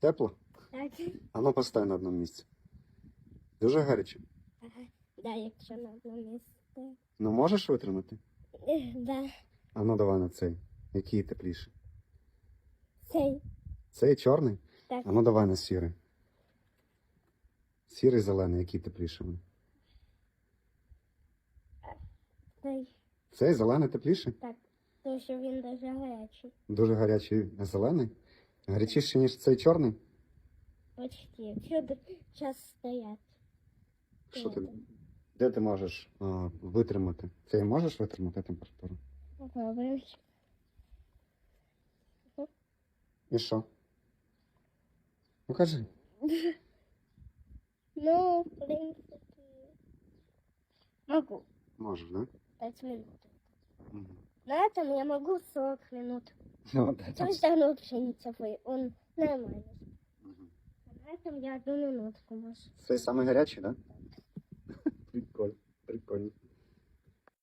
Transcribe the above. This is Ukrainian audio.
Тепло? Так. А ну постай на одному місці. Дуже гаряче. Ага. Да, якщо на одне місце. Ну можеш витримати? Да. А ну давай на цей. Який тепліше? Цей. Цей чорний? Так. А ну давай на сірий. Сірий зелений, який тепліше? Цей. Цей зелений тепліше? Так. Тому що він дуже гарячий. Дуже гарячий зелений. Гарячіше, ніж цей чорний? Почти. Якщо до час стоять. Що ти? Де ти можеш а, витримати? Цей можеш витримати температуру? Попробуємо. І що? Ну кажи. Ну, в принципі. Могу. Можеш, да? Пять минут. Угу. На этом я могу 40 минут. Ну, да, То есть оно пшеницевый, он нормальный. Мгм. А на этом я одну минутку, может. Цей самий гарячий, да? Так.